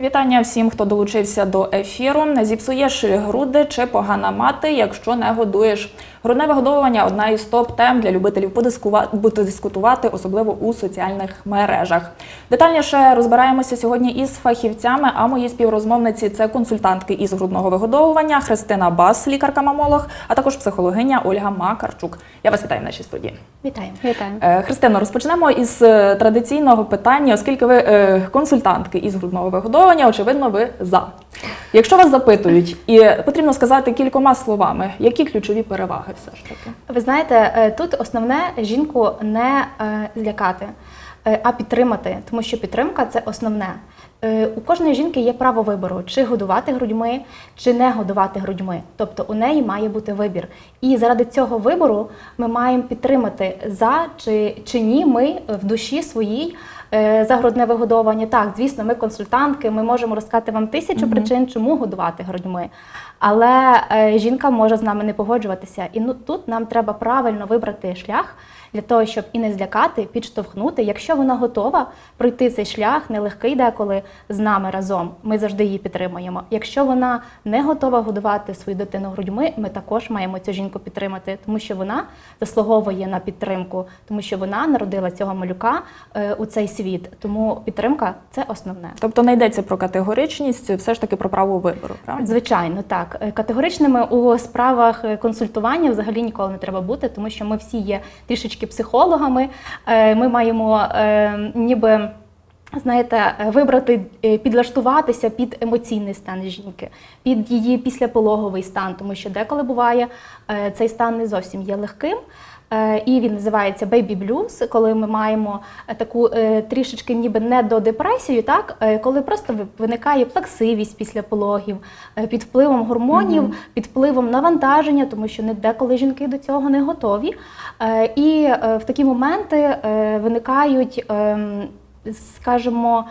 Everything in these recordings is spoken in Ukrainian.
Вітання всім, хто долучився до ефіру. Зіпсуєш груди чи погана мати, якщо не годуєш. Грудне вигодовування одна із топ-тем для любителів подискутувати, особливо у соціальних мережах. Детальніше розбираємося сьогодні із фахівцями. А мої співрозмовниці це консультантки із грудного вигодовування Христина Бас, лікарка-мамолог, а також психологиня Ольга Макарчук. Я вас вітаю в нашій студії. Вітаємо. Вітаємо. Е, Христино, розпочнемо із е, традиційного питання, оскільки ви е, консультантки із грудного вигодовування, очевидно, ви за. Якщо вас запитують, і потрібно сказати кількома словами, які ключові переваги все ж таки. Ви знаєте, е, тут основне жінку не е, злякати, е, а підтримати, тому що підтримка це основне. У кожної жінки є право вибору, чи годувати грудьми, чи не годувати грудьми. Тобто у неї має бути вибір. І заради цього вибору ми маємо підтримати за чи, чи ні ми в душі своїй е, за вигодовування. Так, звісно, ми консультантки, ми можемо розказати вам тисячу причин, чому годувати грудьми. Але е, жінка може з нами не погоджуватися. І ну тут нам треба правильно вибрати шлях для того, щоб і не злякати, підштовхнути. Якщо вона готова пройти цей шлях, нелегкий деколи з нами разом. Ми завжди її підтримуємо. Якщо вона не готова годувати свою дитину грудьми, ми також маємо цю жінку підтримати, тому що вона заслуговує на підтримку, тому що вона народила цього малюка е, у цей світ. Тому підтримка це основне. Тобто не йдеться про категоричність, все ж таки про право вибору. Правильно? Звичайно, так. Е, Категоричними у справах е, консультування взагалі ніколи не треба бути, тому що ми всі є трішечки психологами. Е, Ми маємо е, ніби. Знаєте, вибрати, е, підлаштуватися під емоційний стан жінки, під її післяпологовий стан, тому що деколи буває цей стан не зовсім є легким. Е, І він називається baby blues, коли ми маємо е, таку е, трішечки ніби не до депресію, так коли просто виникає плаксивість після пологів під впливом гормонів, під впливом навантаження, тому що не деколи жінки до цього не готові. І в такі моменти виникають, ем, скажімо,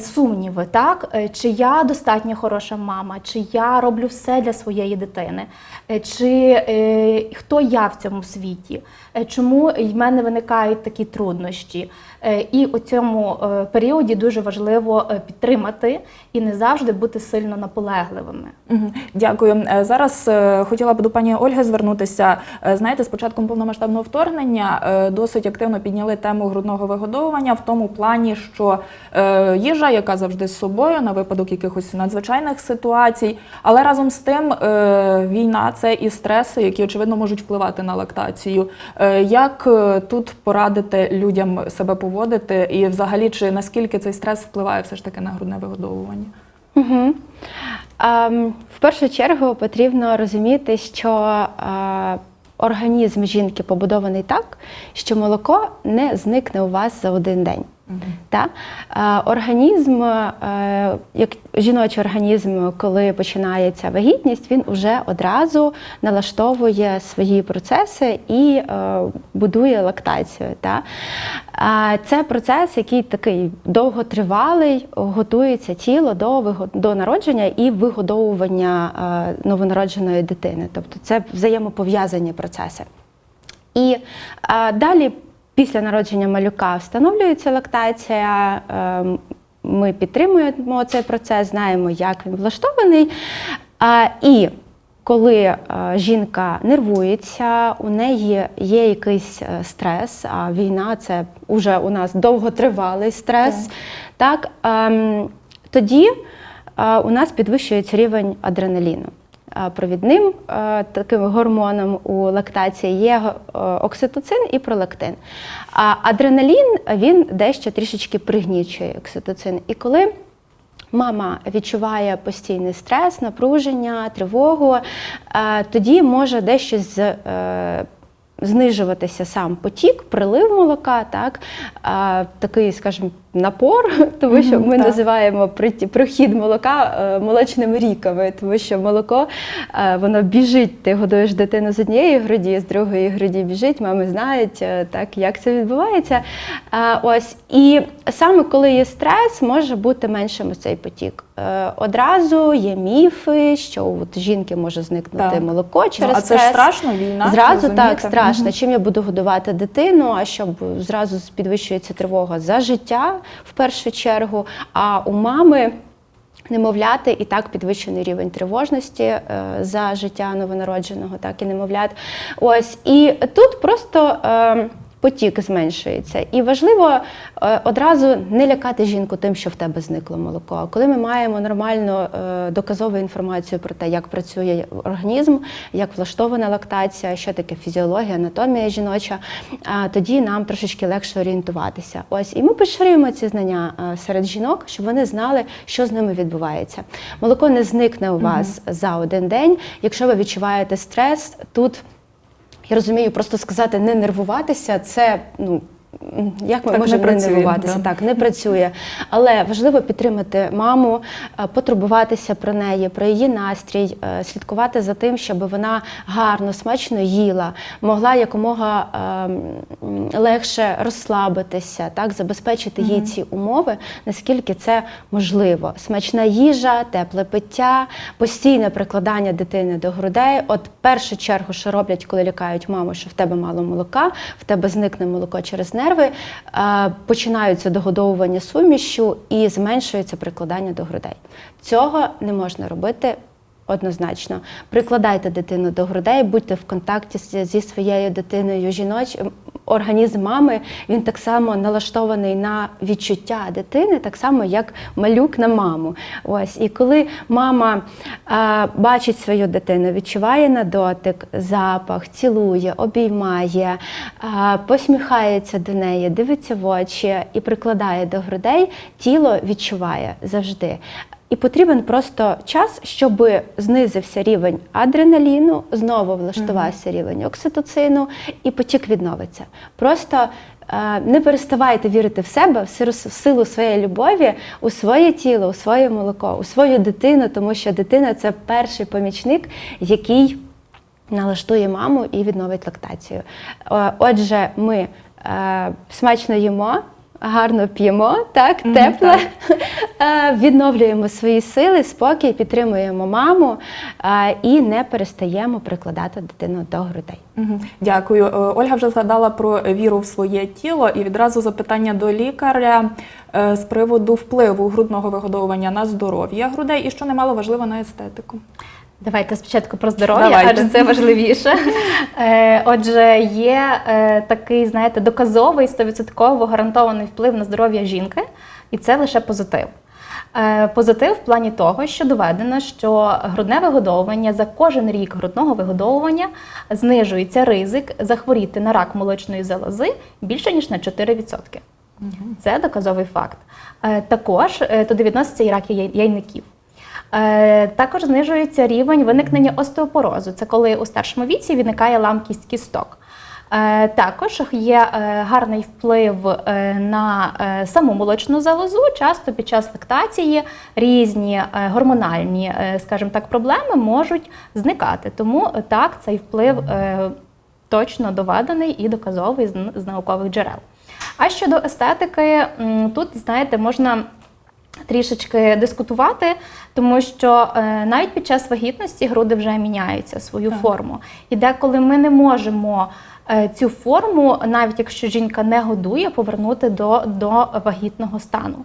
сумніви, так? Чи я достатньо хороша мама, чи я роблю все для своєї дитини, чи е, хто я в цьому світі, Е, чому в мене виникають такі труднощі. Е, І у цьому е, періоді дуже важливо е, підтримати і не завжди бути сильно наполегливими. Дякую. Е, Зараз е, хотіла б до пані Ольги звернутися. Е, Знаєте, з початком повномасштабного вторгнення е, досить активно підняли тему грудного вигодовування в тому плані, що е, їжа, яка завжди з собою на випадок якихось надзвичайних ситуацій, але разом з тим е, війна це і стреси, які очевидно можуть впливати на лактацію. Е, Як е, тут порадити людям себе поводити, і взагалі чи наскільки цей стрес впливає все ж таки на грудне вигодовування? Угу. Ем, в першу чергу потрібно розуміти, що е, організм жінки побудований так, що молоко не зникне у вас за один день. Та? Організм, е, як жіночий організм, коли починається вагітність, він вже одразу налаштовує свої процеси і е, будує лактацію. Та? Це процес, який такий довготривалий, готується тіло до, до народження і вигодовування е, новонародженої дитини. Тобто це взаємопов'язані процеси. І е, далі, після народження малюка, встановлюється лактація. е, Ми підтримуємо цей процес, знаємо, як він влаштований. І коли е, жінка нервується, у неї є якийсь е, стрес, а війна це вже у нас довготривалий стрес, так, ем, тоді е, у нас підвищується рівень адреналіну. Е, Провідним е, таким гормоном у лактації є е, окситоцин і пролактин. А адреналін він дещо трішечки пригнічує окситоцин. І коли мама відчуває постійний стрес, напруження, тривогу, тоді може дещо з. Знижуватися сам потік, прилив молока, так, такий, скажімо, напор, тому що ми так. називаємо прохід молока е, молочними ріками, тому що молоко е, воно біжить, ти годуєш дитину з однієї груді, з другої груді біжить, мами знають, е, так, як це відбувається. Ось, і саме коли є стрес, може бути меншим цей потік. Одразу є міфи, що от жінки може зникнути Так. молоко через Ну, а це ж стрес. страшно, війна. Зразу так страшно. Чим я буду годувати дитину? А щоб зразу підвищується тривога за життя в першу чергу, а у мами. Немовляти і так підвищений рівень тривожності е, за життя новонародженого, так і немовлят. Ось і тут просто е, потік зменшується. І важливо е, одразу не лякати жінку тим, що в тебе зникло молоко. Коли ми маємо нормальну е, доказову інформацію про те, як працює організм, як влаштована лактація, що таке фізіологія, анатомія жіноча, тоді нам трошечки легше орієнтуватися. Ось і ми поширюємо ці знання е, серед жінок, щоб вони знали, що з ними відбувається. Молоко не зникне у вас за один день. Якщо ви відчуваєте стрес, тут розумію, просто сказати не нервуватися, це ну. Як ми Так можемо не, працює, нервуватися? да. Так, не працює. Але важливо підтримати маму, е, потурбуватися про неї, про її настрій, е, слідкувати за тим, щоб вона гарно, смачно їла, могла якомога е, легше розслабитися, так, забезпечити їй ці умови, наскільки це можливо. Смачна їжа, тепле пиття, постійне прикладання дитини до грудей. От першу чергу, що роблять, коли лякають маму, що в тебе мало молока, в тебе зникне молоко через нерви, е, починаються догодовування сумішю і зменшується прикладання до грудей. Цього не можна робити. Однозначно, прикладайте дитину до грудей, будьте в контакті зі своєю дитиною. Жіноч організм мами він так само налаштований на відчуття дитини, так само як малюк на маму. Ось і коли мама а, бачить свою дитину, відчуває на дотик, запах, цілує, обіймає, а, посміхається до неї, дивиться в очі і прикладає до грудей, тіло відчуває завжди. І потрібен просто час, щоб знизився рівень адреналіну, знову влаштувався рівень окситоцину, і потік відновиться. Просто е, не переставайте вірити в себе, в силу- в силу своєї любові, у своє тіло, у своє молоко, у свою дитину, тому що дитина це перший помічник, який налаштує маму і відновить лактацію. Е, Отже, ми е, смачно їмо. Гарно п'ємо, так, тепле, Е, відновлюємо свої сили, спокій, підтримуємо маму е, і не перестаємо прикладати дитину до грудей. Дякую. Е, Ольга вже згадала про віру в своє тіло, і відразу запитання до лікаря з приводу впливу грудного вигодовування на здоров'я грудей і що немало важливо на естетику. Давайте спочатку про здоров'я, Давайте. адже це важливіше. Е, Отже, є е, такий, знаєте, доказовий 100% гарантований вплив на здоров'я жінки, і це лише позитив. Е, Позитив в плані того, що доведено, що грудне вигодовування за кожен рік грудного вигодовування знижується ризик захворіти на рак молочної залози більше ніж на 4%. Це доказовий факт. Також туди відноситься і рак яйників. Е, Також знижується рівень виникнення остеопорозу. Це коли у старшому віці виникає ламкість кісток. Е, Також є е, гарний вплив на саму молочну залозу. Часто під час лактації різні гормональні, скажімо так, проблеми можуть зникати. Тому так цей вплив точно доведений і доказовий з наукових джерел. А щодо естетики, тут знаєте, можна трішечки дискутувати, тому що е, навіть під час вагітності груди вже міняються свою Так. форму. І деколи ми не можемо е, цю форму, навіть якщо жінка не годує, повернути до, до вагітного стану.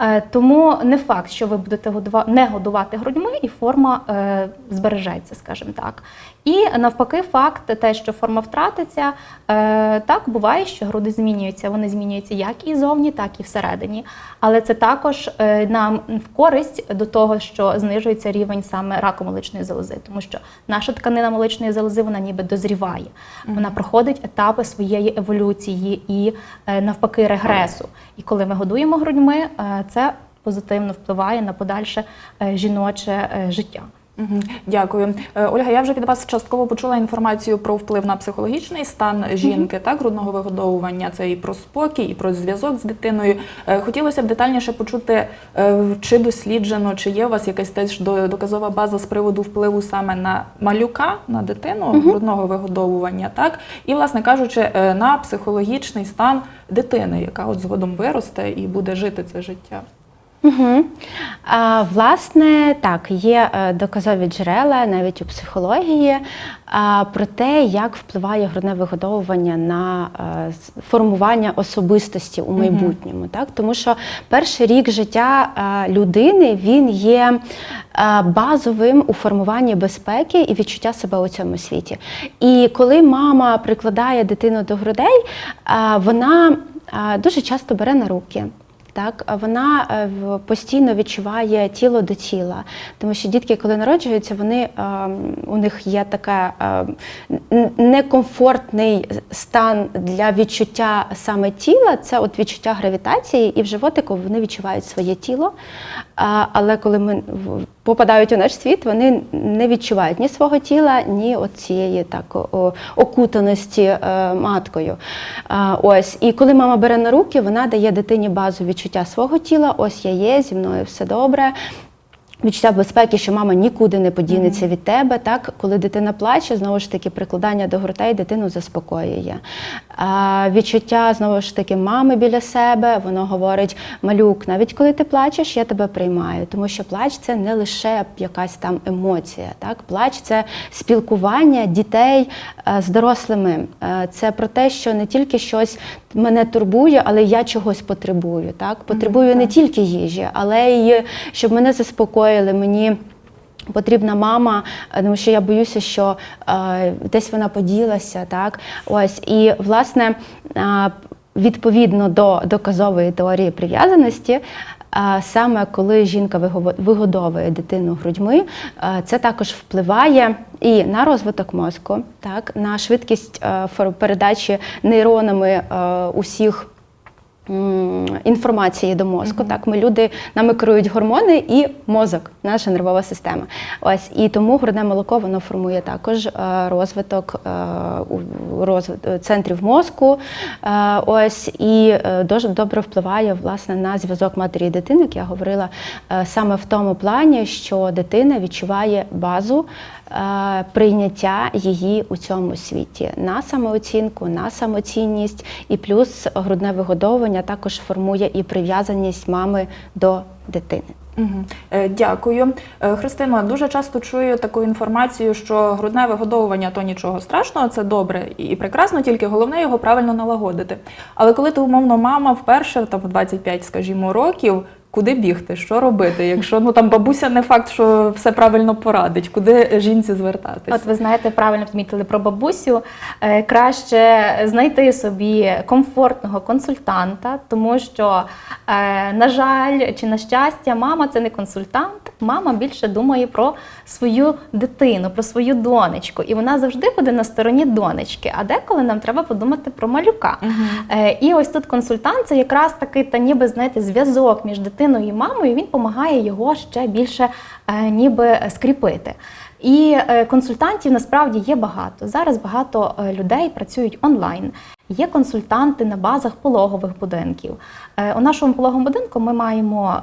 Е, Тому не факт, що ви будете годува- не годувати грудьми, і форма е, збережеться, скажімо так. І навпаки, факт те, що форма втратиться, е, так буває, що груди змінюються. Вони змінюються як і зовні, так і всередині. Але це також нам в користь до того, що знижується рівень саме раку молочної залози, тому що наша тканина молочної залози вона ніби дозріває. Вона проходить етапи своєї еволюції і навпаки регресу. І коли ми годуємо грудьми, е, це позитивно впливає на подальше е, жіноче е, життя. Дякую. Е, Ольга, я вже від вас частково почула інформацію про вплив на психологічний стан жінки, так, грудного вигодовування. Це і про спокій, і про зв'язок з дитиною. Е, Хотілося б детальніше почути, е, чи досліджено, чи є у вас якась теж до- доказова база з приводу впливу саме на малюка, на дитину грудного вигодовування, так? І, власне кажучи, на психологічний стан дитини, яка от згодом виросте і буде жити це життя. Угу. А, власне, так, є е, доказові джерела навіть у психології а, про те, як впливає грудне вигодовування на е, формування особистості у майбутньому. Так? Тому що перший рік життя е, людини він є е, базовим у формуванні безпеки і відчуття себе у цьому світі. І коли мама прикладає дитину до грудей, е, вона е, дуже часто бере на руки. Так, вона е, постійно відчуває тіло до тіла, тому що дітки, коли народжуються, вони ем, у них є така ем, некомфортний стан для відчуття саме тіла. Це от відчуття гравітації, і в животику вони відчувають своє тіло. Але коли ми попадають у наш світ, вони не відчувають ні свого тіла, ні цієї так окутаності е, маткою. Ось і коли мама бере на руки, вона дає дитині базу відчуття свого тіла. Ось я є, зі мною все добре. Відчуття безпеки, що мама нікуди не подінеться від тебе. Так, коли дитина плаче, знову ж таки, прикладання до грудей дитину заспокоює. А, відчуття знову ж таки мами біля себе, воно говорить: малюк, навіть коли ти плачеш, я тебе приймаю. Тому що плач це не лише якась там емоція. Так, плач це спілкування дітей е, з дорослими. Е, Це про те, що не тільки щось мене турбує, але я чогось потребую. Так, потребую не тільки їжі, але й щоб мене заспокоїли. Мені Потрібна мама, е, тому що я боюся, що е, десь вона поділася, так ось і власне е, відповідно до доказової теорії прив'язаності. е, Саме коли жінка вигодовує дитину грудьми, е, це також впливає і на розвиток мозку, так на швидкість передачі нейронами усіх інформації до мозку. Так, ми люди нами керують гормони і мозок, наша нервова система. Ось і тому грудне молоко воно формує також е, розвиток е, у- розвит- центрів мозку. Е, ось і е, дуже добре впливає власне на зв'язок матері і дитини, як я говорила, е, саме в тому плані, що дитина відчуває базу е, прийняття її у цьому світі на самооцінку, на самоцінність, і плюс грудне вигодовування також формує і прив'язаність мами до дитини. Е, Дякую. Е, Христино, дуже часто чую таку інформацію, що грудне вигодовування то нічого страшного, це добре і прекрасно, тільки головне його правильно налагодити. Але коли ти умовно мама вперше там в 25, скажімо, років. Куди бігти, що робити? Якщо ну там бабуся не факт, що все правильно порадить, куди жінці звертатись? От ви знаєте, правильно помітили про бабусю. Е, Краще знайти собі комфортного консультанта, тому що, е, на жаль, чи на щастя, мама це не консультант. Мама більше думає про свою дитину, про свою донечку, і вона завжди буде на стороні донечки. А деколи нам треба подумати про малюка. Е, І ось тут консультант це якраз такий та ніби знаєте зв'язок між дитиною і мамою. Він допомагає його ще більше е, ніби скріпити. І е, консультантів насправді є багато. Зараз багато е, людей працюють онлайн. Є консультанти на базах пологових будинків. Е, У нашому пологовому будинку ми маємо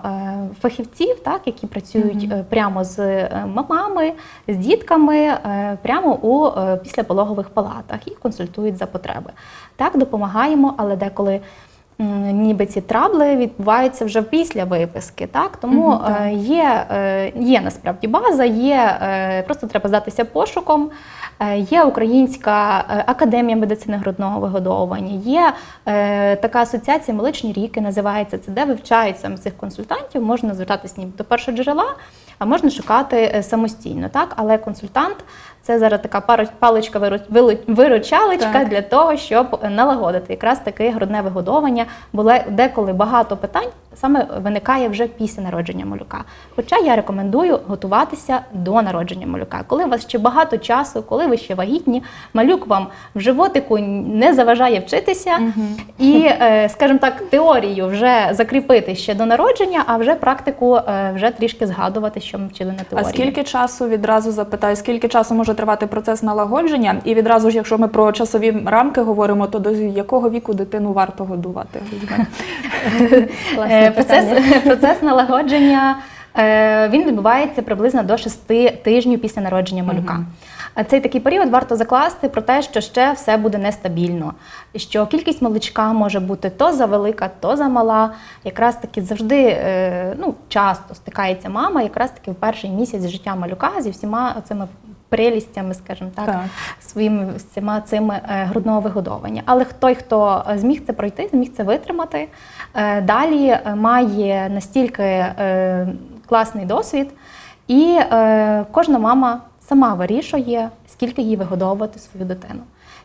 фахівців, так, які працюють е, прямо з мамами, з дітками, прямо у післяпологових палатах і консультують за потреби. Так, допомагаємо, але деколи ніби ці трабли відбуваються вже після виписки. Так? Тому Мгм, так. е, є, е, є насправді база, є, е, просто треба здатися пошуком. Е, Є Українська е, академія медицини грудного вигодовування, є е, така асоціація молочні ріки, називається це, де вивчають саме цих консультантів. Можна звертатись ніби до першого джерела, можна шукати е, самостійно. Так? Але консультант це зараз така паличка виручалочка Так. для того, щоб налагодити якраз таке грудне вигодовування. Бо деколи багато питань саме виникає вже після народження малюка. Хоча я рекомендую готуватися до народження малюка. Коли у вас ще багато часу, коли ви ще вагітні, малюк вам в животику не заважає вчитися і, е, скажімо так, теорію вже закріпити ще до народження, а вже практику е, вже трішки згадувати, що ми вчили на А скільки часу відразу запитаю, скільки часу може тривати процес налагодження? І відразу ж, якщо ми про часові рамки говоримо, то до якого віку дитину варто годувати? Е, Процес, процес налагодження е, він відбувається приблизно до 6 тижнів після народження малюка. Цей такий період варто закласти про те, що ще все буде нестабільно, що кількість молочка може бути то завелика, то замала. Якраз таки завжди е, ну, часто стикається мама, якраз таки в перший місяць життя малюка зі всіма цими прелістями, скажімо так, Так. своїми всіма цими е, грудного вигодовування. Але той, хто е, зміг це пройти, зміг це витримати, далі має настільки класний досвід, і кожна мама сама вирішує, скільки їй вигодовувати свою дитину.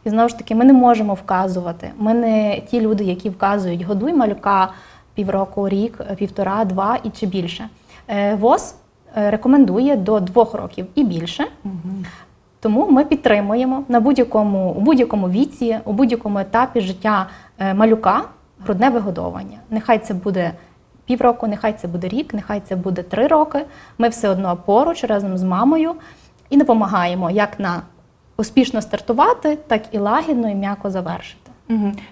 І знову ж таки, ми не можемо вказувати. Ми не ті люди, які вказують, годуй малюка півроку, рік, півтора, два і чи більше. Е, ВОЗ е, рекомендує до двох років і більше. Тому ми підтримуємо на будь-якому у будь-якому віці, у будь-якому етапі життя е, малюка грудне вигодовування. Нехай це буде півроку, нехай це буде рік, нехай це буде три роки. Ми все одно поруч разом з мамою і допомагаємо як на успішно стартувати, так і лагідно і м'яко завершити.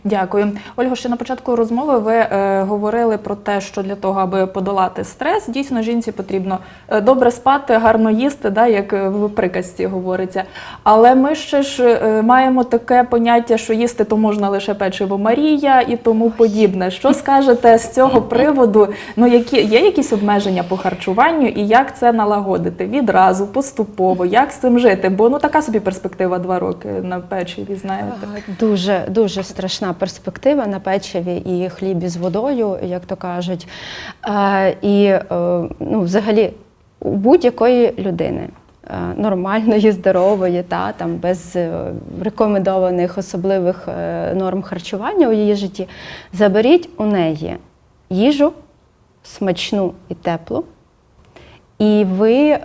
Дякую. Ольго, ще на початку розмови ви е, говорили про те, що для того, аби подолати стрес, дійсно жінці потрібно е, добре спати, гарно їсти, да, як е, в приказці говориться. Але ми ще ж е, маємо таке поняття, що їсти то можна лише печиво Марія і тому подібне. Що скажете з цього приводу? Ну, які є якісь обмеження по харчуванню і як це налагодити відразу, поступово, як з цим жити? Бо ну така собі перспектива два роки на печиві, знаєте. Дуже дуже страшна перспектива на печиві і хлібі з водою, як то кажуть. Е, і е, ну, взагалі у будь-якої людини. е, Нормальної, здорової, та там без рекомендованих особливих норм харчування у її житті. Заберіть у неї їжу смачну і теплу, і ви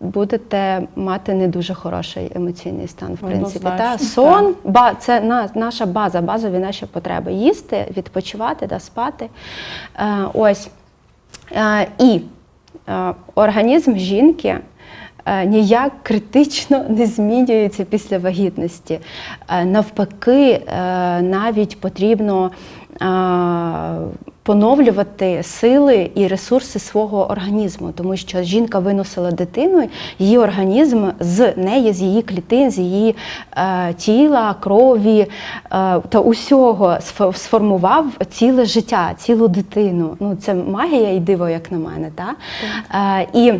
будете мати не дуже хороший емоційний стан, в принципі. Та? Сон ба, це на, наша база, базові наші потреби. Їсти, відпочивати, да, спати. Е, ось. Е, і е, організм жінки. е, Ніяк критично не змінюється після вагітності. Е, Навпаки, е, навіть потрібно поновлювати сили і ресурси свого організму, тому що жінка виносила дитину, її організм з неї, з її клітин, з її е, тіла, крові е, та усього сформував ціле життя, цілу дитину. Ну, це магія і диво, як на мене. Та? Е, і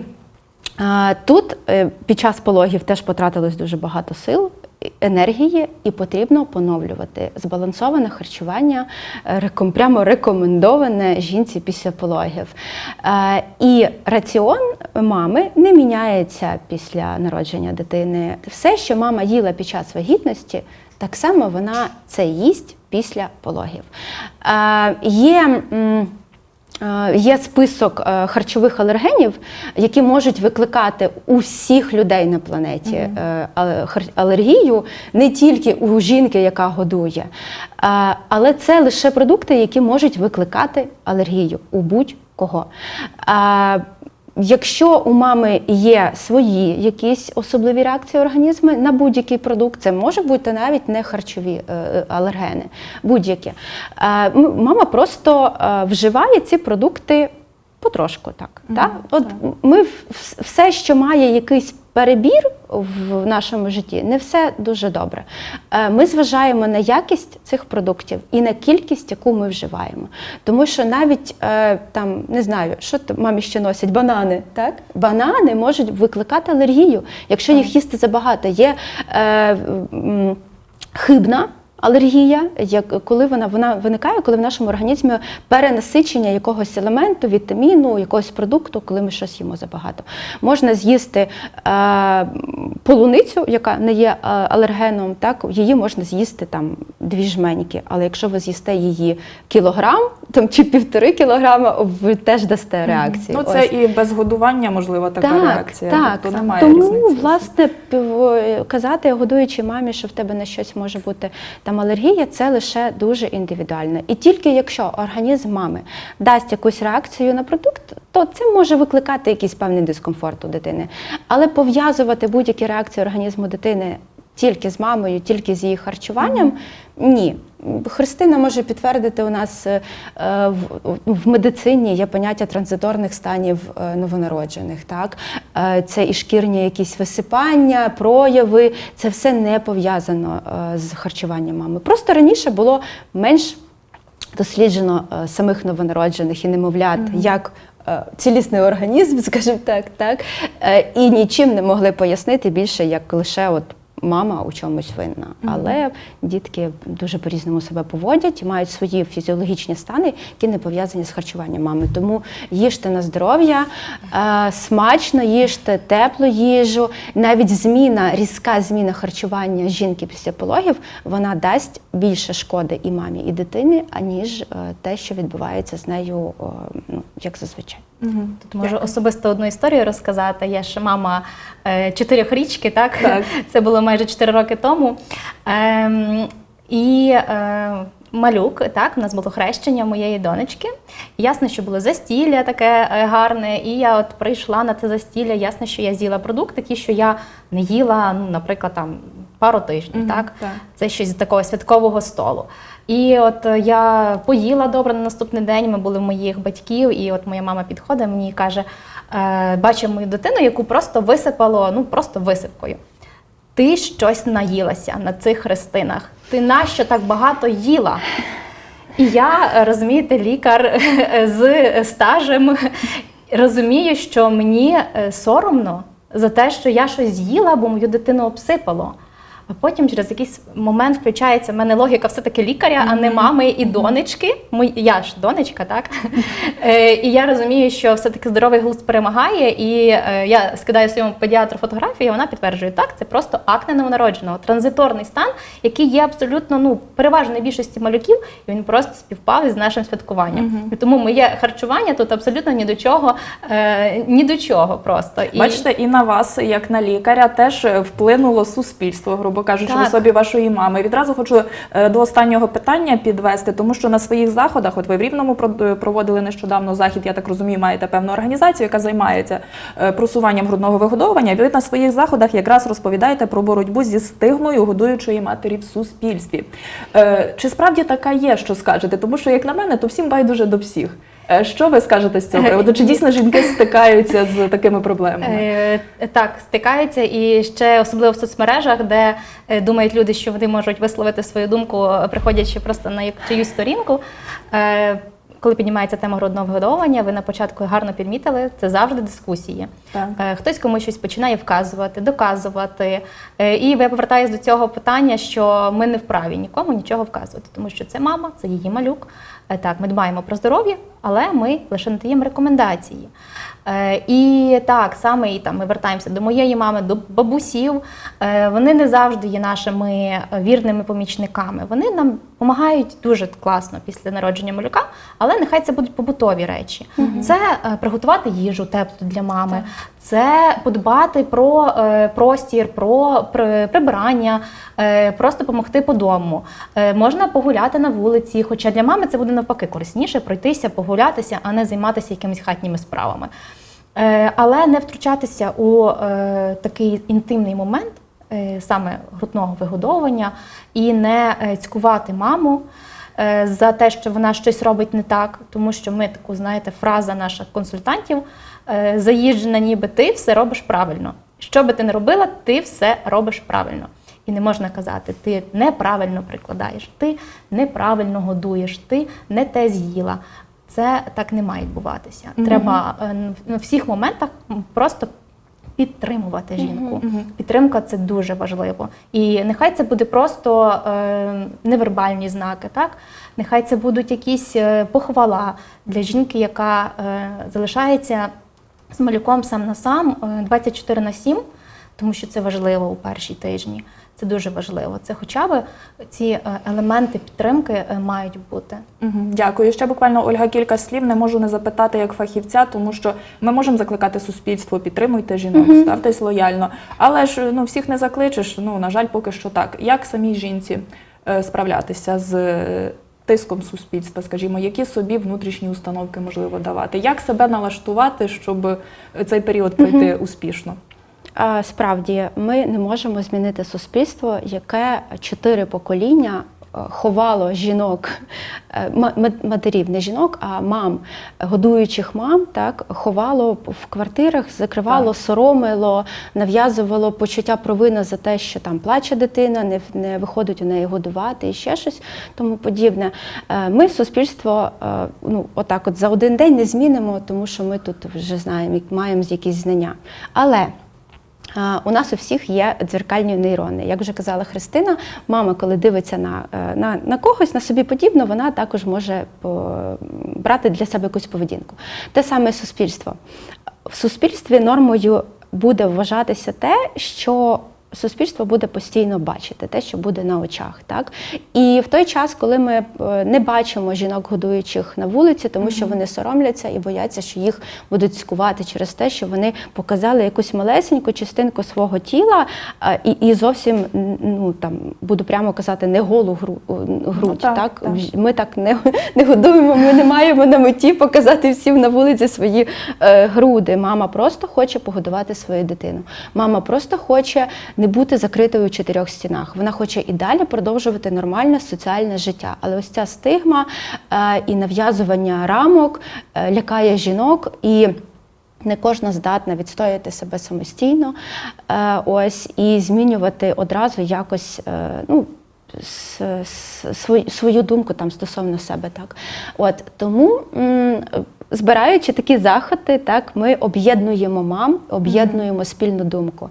а, Тут е, під час пологів теж потратилось дуже багато сил, енергії, і потрібно поновлювати збалансоване харчування, е, прямо рекомендоване жінці після пологів. Е, І раціон мами не міняється після народження дитини. Все, що мама їла під час вагітності, так само вона це їсть після пологів. Е, Є. Е, Є список е, харчових алергенів, які можуть викликати у всіх людей на планеті е, алергію, не тільки у жінки, яка годує. Але це лише продукти, які можуть викликати алергію у будь-кого. Е, Якщо у мами є свої якісь особливі реакції організму на будь-який продукт, це може бути навіть не харчові е, алергени, будь-які. Е, Мама просто е, вживає ці продукти потрошку. Так, так? От ми все, що має якийсь перебір в нашому житті, не все дуже добре. Е, Ми зважаємо на якість цих продуктів і на кількість, яку ми вживаємо. Тому що навіть е, там не знаю, що там мамі ще носять банани. Так, банани можуть викликати алергію, якщо їх їсти забагато. Є е, е, хибна. Алергія, як коли вона вона виникає, коли в нашому організмі перенасичення якогось елементу, вітаміну, якогось продукту, коли ми щось їмо забагато. Можна з'їсти е, полуницю, яка не є е, алергеном, так її можна з'їсти там дві жменьки. Але якщо ви з'їсте її кілограм там чи півтори кілограма, ви теж дасте реакцію. Ну, це Ось. і без годування, можливо, така реакція. Так, тобто немає тому різниці. власне казати годуючій мамі, що в тебе на щось може бути там алергія, це лише дуже індивідуально. І тільки якщо організм мами дасть якусь реакцію на продукт, то це може викликати якийсь певний дискомфорт у дитини. Але пов'язувати будь-які реакції організму дитини тільки з мамою, тільки з її харчуванням. Ні. Христина може підтвердити у нас е, в, медицині є поняття транзиторних станів е, новонароджених. Так? Е, Це і шкірні якісь висипання, прояви. Це все не пов'язано з харчуванням мами. Просто раніше було менш досліджено самих новонароджених і немовлят як е, цілісний організм, скажімо так, так і нічим не могли пояснити більше, як лише от. Мама у чомусь винна, але дітки дуже по-різному себе поводять і мають свої фізіологічні стани, які не пов'язані з харчуванням мами. Тому їжте на здоров'я, е, смачно їжте теплу їжу. Навіть зміна, різка зміна харчування жінки після пологів, вона дасть більше шкоди і мамі, і дитині, аніж е, те, що відбувається з нею, е, ну як зазвичай. Тут можу особисто одну історію розказати. Я ж мама е, чотирьохрічки, так? Так. Це було майже чотири роки тому. Ем, і е, малюк, так, у нас було хрещення моєї донечки. Ясно, що було застілля таке е, гарне. І я от прийшла на це застілля. Ясно, що я з'їла продукти, ті, що я не їла, ну, наприклад, там пару тижнів. Мгм, так? так. Це щось з такого святкового столу. І от е, я поїла добре на наступний день. Ми були в моїх батьків, і от моя мама підходить мені і каже: е, бачив мою дитину, яку просто висипало, ну просто висипкою. Ти щось наїлася на цих хрестинах. Ти нащо так багато їла? І я, розумієте, лікар е, з стажем розумію, що мені соромно за те, що я щось з'їла, бо мою дитину обсипало. А потім через якийсь момент включається в мене логіка все-таки лікаря, а не мами і донечки. Мой, я ж донечка, так? Е, І я розумію, що все-таки здоровий глузд перемагає. І е, я скидаю своєму педіатру фотографії, і вона підтверджує, так, це просто акне новонародженого, транзиторний стан, який є абсолютно ну, переважної більшості малюків, і він просто співпав із нашим святкуванням. І тому моє харчування тут абсолютно ні до чого, е, ні до чого просто. І... Бачите, і на вас, як на лікаря, теж вплинуло суспільство, грубо кажучи, в Так. особі вашої мами. Відразу хочу е, до останнього питання підвести, тому що на своїх заходах, от ви в Рівному про- проводили нещодавно захід, я так розумію, маєте певну організацію, яка займається е, просуванням грудного вигодовування. Ви на своїх заходах якраз розповідаєте про боротьбу зі стигмою годуючої матері в суспільстві. Е, Чи справді така є, що скажете? Тому що, як на мене, то всім байдуже до всіх. Е, Що ви скажете з цього приводу? Чи дійсно жінки стикаються з такими проблемами? Е, так, стикаються і ще особливо в соцмережах, де е, думають люди, що вони можуть висловити свою думку, приходячи просто на чиюсь сторінку. Коли піднімається тема грудного вигодовування, ви на початку гарно підмітили, це завжди дискусії. Так. Хтось комусь щось починає вказувати, доказувати. І я повертаюся до цього питання, що ми не вправі нікому нічого вказувати, тому що це мама, це її малюк. Е, Так, ми дбаємо про здоров'я, але ми лише надаємо рекомендації. Е, І так, саме і там ми вертаємося до моєї мами, до бабусів. Е, Вони не завжди є нашими е, вірними помічниками. Вони нам допомагають дуже класно після народження малюка, але нехай це будуть побутові речі. Це е, приготувати їжу теплу для мами, це подбати про простір, про прибирання, просто допомогти по дому. Можна погуляти на вулиці, хоча для мами це буде навпаки корисніше пройтися, погулятися, а не займатися якимись хатніми справами. Е, Але не втручатися у е, такий інтимний момент, е, саме грудного вигодовування, і не цькувати маму за те, що вона щось робить не так, тому що ми таку, знаєте, фраза наших консультантів заїжджена, ніби ти все робиш правильно. Що би ти не робила, ти все робиш правильно. І не можна казати, ти неправильно прикладаєш, ти неправильно годуєш, ти не те з'їла. Це так не має відбуватися. Треба е, на всіх моментах просто підтримувати жінку. Підтримка це дуже важливо. І нехай це буде просто е, невербальні знаки, так? Нехай це будуть якісь е, похвала для жінки, яка е, залишається з малюком сам на сам е, 24 на 7, тому що це важливо у перші тижні. Це дуже важливо. Це хоча б ці е, елементи підтримки е, мають бути. Мгм, Дякую. Ще буквально Ольга кілька слів. Не можу не запитати як фахівця, тому що ми можемо закликати суспільство, підтримуйте жінок, ставтесь лояльно. Але ж ну всіх не закличеш. Ну на жаль, поки що так. Як самій жінці е, справлятися з тиском суспільства, скажімо, які собі внутрішні установки можливо давати? Як себе налаштувати, щоб цей період пройти успішно? Справді ми не можемо змінити суспільство, яке чотири покоління. е, Ховало жінок, е, ма- ма- матерів, не жінок, а мам, годуючих мам, так ховало в квартирах, закривало, Так. соромило, нав'язувало почуття провини за те, що там плаче дитина, не, не виходить у неї годувати і ще щось тому подібне. Е, Ми суспільство ну, отак от за один день не змінимо, тому що ми тут вже знаємо, маємо якісь знання. Але У нас у всіх є дзеркальні нейрони. Як вже казала Христина, мама, коли дивиться на, е, на, на когось, на собі подібно, вона також може по, брати для себе якусь поведінку. Те саме суспільство. В суспільстві нормою буде вважатися те, що суспільство буде постійно бачити те, що буде на очах. Так? І в той час, коли ми е, не бачимо жінок, годуючих на вулиці, тому що вони соромляться і бояться, що їх будуть цькувати через те, що вони показали якусь малесеньку частинку свого тіла і, і зовсім ну там буду прямо казати, не голу гру, грудь. так, так, так. Ми так не, не годуємо, ми не маємо на меті показати всім на вулиці свої е, груди. Мама просто хоче погодувати свою дитину. Мама просто хоче не бути закритою у чотирьох стінах. Вона хоче і далі продовжувати нормальне соціальне життя. Але ось ця стигма е, і нав'язування рамок е, лякає жінок і. Не кожна здатна відстояти себе самостійно, е, ось і змінювати одразу якось ну, свою, думку там стосовно себе. Так. От, тому, збираючи такі заходи, так, ми об'єднуємо мам, об'єднуємо спільну думку.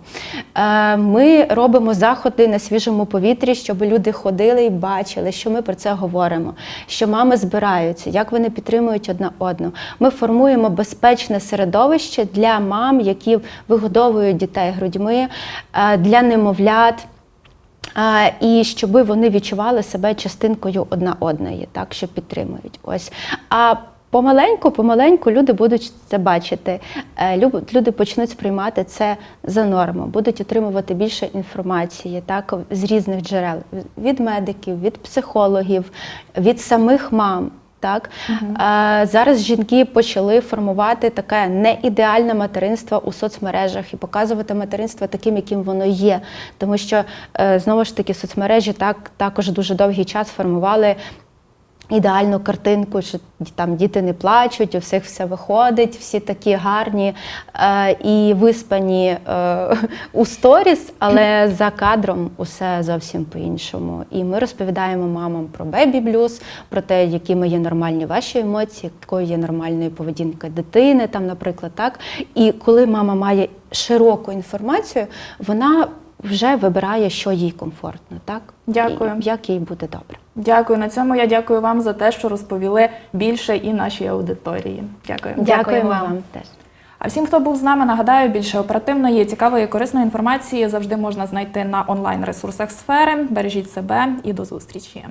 Е, Ми робимо заходи на свіжому повітрі, щоб люди ходили і бачили, що ми про це говоримо, що мами збираються, як вони підтримують одна одну. Ми формуємо безпечне середовище для мам, які вигодовують дітей грудьми, е, для немовлят. І щоб вони відчували себе частинкою одна одної, так що підтримують. Ось а помаленьку, помаленьку люди будуть це бачити. Е, Люди почнуть сприймати це за норму, будуть отримувати більше інформації, так з різних джерел від медиків, від психологів, від самих мам. Так Е, зараз жінки почали формувати таке неідеальне материнство у соцмережах і показувати материнство таким, яким воно є. Тому що е, знову ж таки соцмережі так також дуже довгий час формували. Ідеальну картинку, що там діти не плачуть, у всіх все виходить, всі такі гарні е, і виспані е, у сторіс, але за кадром усе зовсім по-іншому. І ми розповідаємо мамам про бебі-блюз, про те, якими є нормальні ваші емоції, якою є нормальною поведінка дитини, там, наприклад, так. І коли мама має широку інформацію, вона вже вибирає, що їй комфортно, так? Дякую. І як їй буде добре. Дякую. На цьому я дякую вам за те, що розповіли більше і нашій аудиторії. Дякую. Дякуємо вам. вам теж. А всім, хто був з нами, нагадаю, більше оперативної, цікавої, корисної інформації завжди можна знайти на онлайн ресурсах сфери. Бережіть себе і до зустрічі.